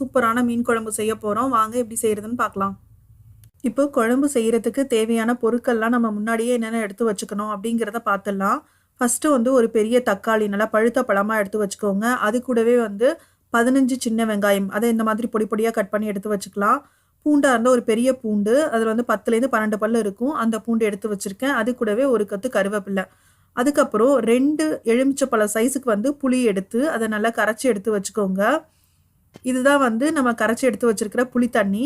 சூப்பரான மீன் குழம்பு செய்ய போகிறோம் வாங்க எப்படி செய்கிறதுன்னு பார்க்கலாம். இப்போ குழம்பு செய்கிறதுக்கு தேவையான பொருட்கள்லாம் நம்ம முன்னாடியே என்னென்ன எடுத்து வச்சுக்கணும் அப்படிங்கிறத பார்த்துடலாம். ஃபஸ்ட்டு வந்து ஒரு பெரிய தக்காளி நல்லா பழுத்த பழமாக எடுத்து வச்சுக்கோங்க. அது கூடவே வந்து பதினஞ்சு சின்ன வெங்காயம் அதை இந்த மாதிரி பொடி பொடியாக கட் பண்ணி எடுத்து வச்சுக்கலாம். பூண்டாக இருந்தால் ஒரு பெரிய பூண்டு அதில் வந்து பத்துலேருந்து பன்னெண்டு பல்லு இருக்கும். அந்த பூண்டு எடுத்து வச்சுருக்கேன். அது கூடவே ஒரு கத்து கருவேப்பில்லை அதுக்கப்புறம் ரெண்டு எலுமிச்சப்பழ சைஸுக்கு வந்து புளி எடுத்து அதை நல்லா கரைச்சி எடுத்து வச்சுக்கோங்க. இதுதான் வந்து நம்ம கரைச்சி எடுத்து வச்சிருக்கிற புளி தண்ணி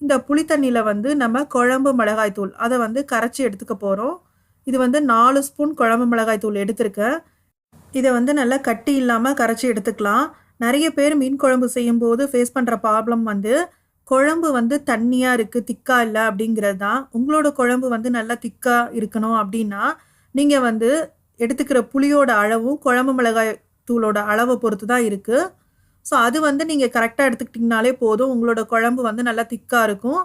இந்த புளி தண்ணியில் வந்து நம்ம குழம்பு மிளகாய் தூள். அதை வந்து கரைச்சி எடுத்துக்க போகிறோம் இது வந்து நாலு ஸ்பூன் குழம்பு மிளகாய் தூள் எடுத்திருக்கேன் இதை வந்து நல்லா கட்டி இல்லாமல் கரைச்சி எடுத்துக்கலாம். நிறைய பேர் மீன் குழம்பு செய்யும்போது ஃபேஸ் பண்ணுற ப்ராப்ளம் வந்து குழம்பு வந்து தண்ணியாக இருக்குது திக்கா இல்லை அப்படிங்கிறது தான். உங்களோட குழம்பு வந்து நல்லா திக்காக இருக்கணும் அப்படின்னா நீங்கள் வந்து எடுத்துக்கிற புளியோட அளவும் குழம்பு மிளகாய் தூளோட அளவை பொறுத்து தான் இருக்குது ஸோ அது வந்து நீங்கள் கரெக்டாக எடுத்துக்கிட்டிங்கனாலே போதும். உங்களோட குழம்பு வந்து நல்லா திக்காக இருக்கும்.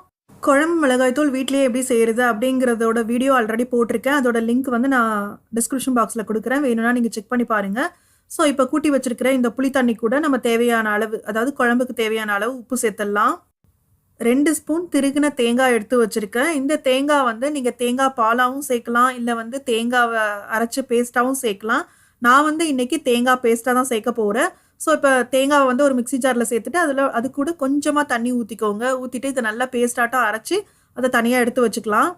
குழம்பு மிளகாய்த்தூள் வீட்லேயே எப்படி செய்கிறது அப்படிங்கிறதோட வீடியோ ஆல்ரெடி போட்டிருக்கேன். அதோட லிங்க் வந்து நான் டிஸ்கிரிப்ஷன் பாக்ஸில் கொடுக்குறேன். வேணும்னா நீங்கள் செக் பண்ணி பாருங்கள் ஸோ இப்போ கூட்டி வச்சிருக்கிற இந்த புளி தண்ணி கூட நம்ம தேவையான அளவு அதாவது குழம்புக்கு தேவையான அளவு உப்பு சேர்த்துடலாம். ரெண்டு ஸ்பூன் திருகின தேங்காய் எடுத்து வச்சுருக்கேன். இந்த தேங்காய் வந்து நீங்கள் தேங்காய் பாலாகவும் சேர்க்கலாம். இல்லை வந்து தேங்காவை அரைச்சி பேஸ்ட்டாகவும் சேர்க்கலாம். நான் வந்து இன்றைக்கி தேங்காய் பேஸ்ட்டாக தான் சேர்க்க போகிறேன் ஸோ இப்போ தேங்காவை வந்து ஒரு மிக்ஸி ஜாரில் சேர்த்துட்டு அதில் அது கூட கொஞ்சமாக தண்ணி ஊற்றிக்கோங்க ஊற்றிட்டு இதை நல்லா பேஸ்டாட்டம் அரைச்சி அதை தனியாக எடுத்து வச்சுக்கலாம்.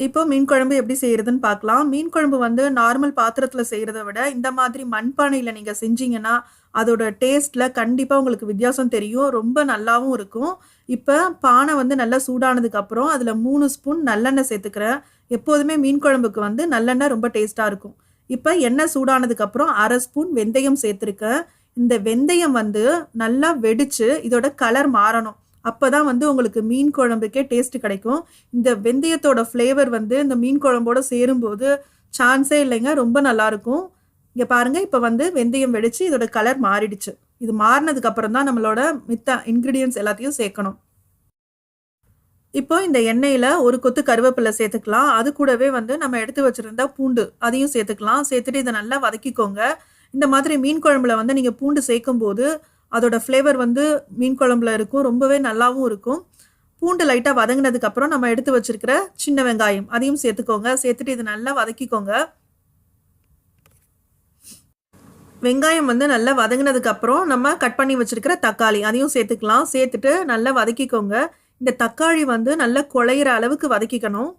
இப்போ மீன் குழம்பு எப்படி செய்கிறதுன்னு பார்க்கலாம். மீன் குழம்பு வந்து நார்மல் பாத்திரத்தில் செய்கிறத விட இந்த மாதிரி மண்பானையில் நீங்கள் செஞ்சீங்கன்னா அதோட டேஸ்ட்டில் கண்டிப்பாக உங்களுக்கு வித்தியாசம் தெரியும். ரொம்ப நல்லாவும் இருக்கும். இப்போ பானை வந்து நல்லா சூடானதுக்கப்புறம் அதில் மூணு ஸ்பூன் நல்லெண்ணெய் சேர்த்துக்கிறேன். எப்போதுமே மீன் குழம்புக்கு வந்து நல்லெண்ணெய் ரொம்ப டேஸ்ட்டாக இருக்கும். இப்போ எண்ணெய் சூடானதுக்கப்புறம் அரை ஸ்பூன் வெந்தயம் சேர்த்துருக்கேன் இந்த வெந்தயம் வந்து நல்லா வெடித்து இதோட கலர் மாறணும். அப்போ தான் வந்து உங்களுக்கு மீன் குழம்புக்கே டேஸ்ட் கிடைக்கும். இந்த வெந்தயத்தோட ஃப்ளேவர் வந்து இந்த மீன் குழம்போட சேரும்போது சான்ஸே இல்லைங்க ரொம்ப நல்லாயிருக்கும் இங்கே பாருங்கள் இப்போ வந்து வெந்தயம் வெடித்து இதோட கலர் மாறிடுச்சு. இது மாறினதுக்கு அப்புறம் தான் நம்மளோட மித்த இன்க்ரீடியன்ஸ் எல்லாத்தையும் சேர்க்கணும். இப்போ இந்த எண்ணெயில் ஒரு கொத்து கருவேப்பிலை சேர்த்துக்கலாம். அது கூடவே வந்து நம்ம எடுத்து வச்சுருந்த பூண்டு அதையும் சேர்த்துக்கலாம். சேர்த்துட்டு இதை நல்லா வதக்கிக்கோங்க. இந்த மாதிரி மீன் குழம்புல வந்து நீங்கள் பூண்டு சேர்க்கும் போது அதோட ஃப்ளேவர் வந்து மீன் குழம்புல இருக்கும். ரொம்பவே நல்லாவும் இருக்கும். பூண்டு லைட்டாக வதங்கினதுக்கப்புறம் நம்ம எடுத்து வச்சிருக்கிற சின்ன வெங்காயம் அதையும் சேர்த்துக்கோங்க. சேர்த்துட்டு இது நல்லா வதக்கிக்கோங்க. வெங்காயம் வந்து நல்லா வதங்கினதுக்கப்புறம் நம்ம கட் பண்ணி வச்சுருக்கிற தக்காளி அதையும் சேர்த்துக்கலாம். சேர்த்துட்டு நல்லா வதக்கிக்கோங்க. இந்த தக்காளி வந்து நல்லா குழையிற அளவுக்கு வதக்கிக்கணும்.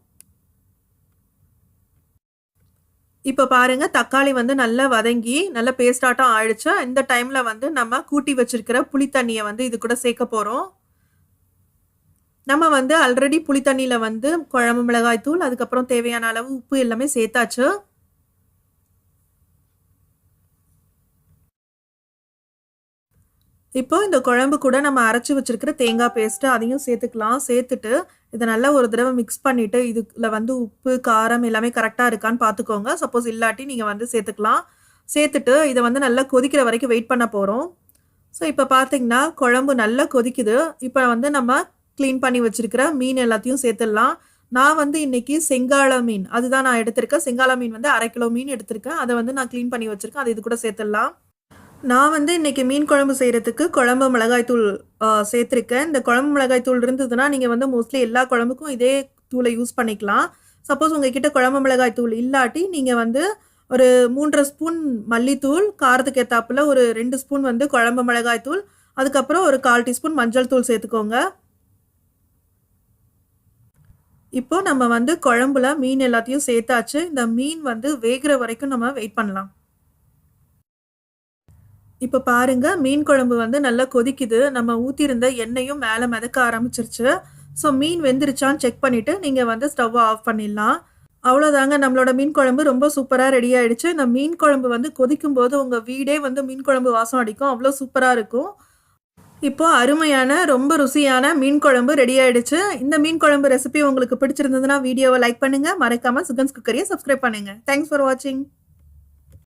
இப்போ பாருங்க தக்காளி வந்து நல்லா வதங்கி நல்லா பேஸ்டாட்டம் ஆயிடுச்சு. இந்த டைம்ல வந்து நம்ம கூட்டி வச்சிருக்கிற புளி தண்ணியை வந்து இது கூட சேர்க்க போகிறோம் நம்ம வந்து ஆல்ரெடி புளி தண்ணியில் வந்து குழம்பு மிளகாய் தூள் அதுக்கப்புறம் தேவையான அளவு உப்பு எல்லாமே சேர்த்தாச்சு. இப்போ இந்த குழம்பு கூட நம்ம அரைச்சி வச்சிருக்கிற தேங்காய் பேஸ்ட்டு அதையும் சேர்த்துக்கலாம். சேர்த்துட்டு இதை நல்லா ஒரு தடவை மிக்ஸ் பண்ணிவிட்டு இதில் வந்து உப்பு காரம் எல்லாமே கரெக்டாக இருக்கான்னு பார்த்துக்கோங்க சப்போஸ் இல்லாட்டி நீங்கள் வந்து சேர்த்துக்கலாம். சேர்த்துட்டு இதை வந்து நல்லா கொதிக்கிற வரைக்கும் வெயிட் பண்ண போகிறோம் ஸோ இப்போ பார்த்தீங்கன்னா குழம்பு நல்லா கொதிக்குது. இப்போ வந்து நம்ம க்ளீன் பண்ணி வச்சுருக்கிற மீன் எல்லாத்தையும் சேர்த்துடலாம். நான் வந்து இன்றைக்கி செங்கால மீன் அதுதான் நான் எடுத்திருக்கேன். செங்கால மீன் வந்து அரை கிலோ மீன் எடுத்திருக்கேன். அதை வந்து நான் க்ளீன் பண்ணி வச்சுருக்கேன். அது இது கூட சேர்த்துடலாம். நான் வந்து இன்றைக்கி மீன் குழம்பு செய்கிறதுக்கு குழம்பு மிளகாய்த்தூள் சேர்த்துருக்கேன். இந்த குழம்பு மிளகாய்த்தூள் இருந்ததுன்னா நீங்கள் வந்து மோஸ்ட்லி எல்லா குழம்புக்கும் இதே தூளை யூஸ் பண்ணிக்கலாம். சப்போஸ் உங்ககிட்ட குழம்பு மிளகாய் தூள் இல்லாட்டி நீங்கள் வந்து ஒரு மூன்றரை ஸ்பூன் மல்லித்தூள் காரத்துக்கு ஏற்றாப்புல ஒரு ரெண்டு ஸ்பூன் வந்து குழம்பு மிளகாய் தூள் அதுக்கப்புறம் ஒரு கால் டீஸ்பூன் மஞ்சள் தூள் சேர்த்துக்கோங்க. இப்போ நம்ம வந்து குழம்புல மீன் எல்லாத்தையும் சேர்த்தாச்சு. இந்த மீன் வந்து வேகிற வரைக்கும் நம்ம வெயிட் பண்ணலாம். இப்போ பாருங்க மீன் குழம்பு வந்து நல்லா கொதிக்குது. நம்ம ஊற்றிருந்த எண்ணெயும் மேலே மிதக்க ஆரம்பிச்சிருச்சு. ஸோ மீன் வெந்துருச்சான்னு செக் பண்ணிவிட்டு நீங்கள் வந்து ஸ்டவ்வை ஆஃப் பண்ணிடலாம். அவ்வளோதாங்க நம்மளோட மீன் குழம்பு ரொம்ப சூப்பராக ரெடி ஆகிடுச்சு இந்த மீன் குழம்பு வந்து கொதிக்கும் போது உங்கள் வீடே வந்து மீன் குழம்பு வாசம் அடிக்கும். அவ்வளோ சூப்பராக இருக்கும். இப்போ அருமையான ரொம்ப ருசியான மீன் குழம்பு ரெடி ஆகிடுச்சு இந்த மீன் குழம்பு ரெசிபி உங்களுக்கு பிடிச்சிருந்ததுன்னா வீடியோவை லைக் பண்ணுங்கள் மறக்காமல் சுகன்ஸ் குக்கரியை சப்ஸ்கிரைப் பண்ணுங்கள் தேங்க்ஸ் ஃபார் வாட்சிங்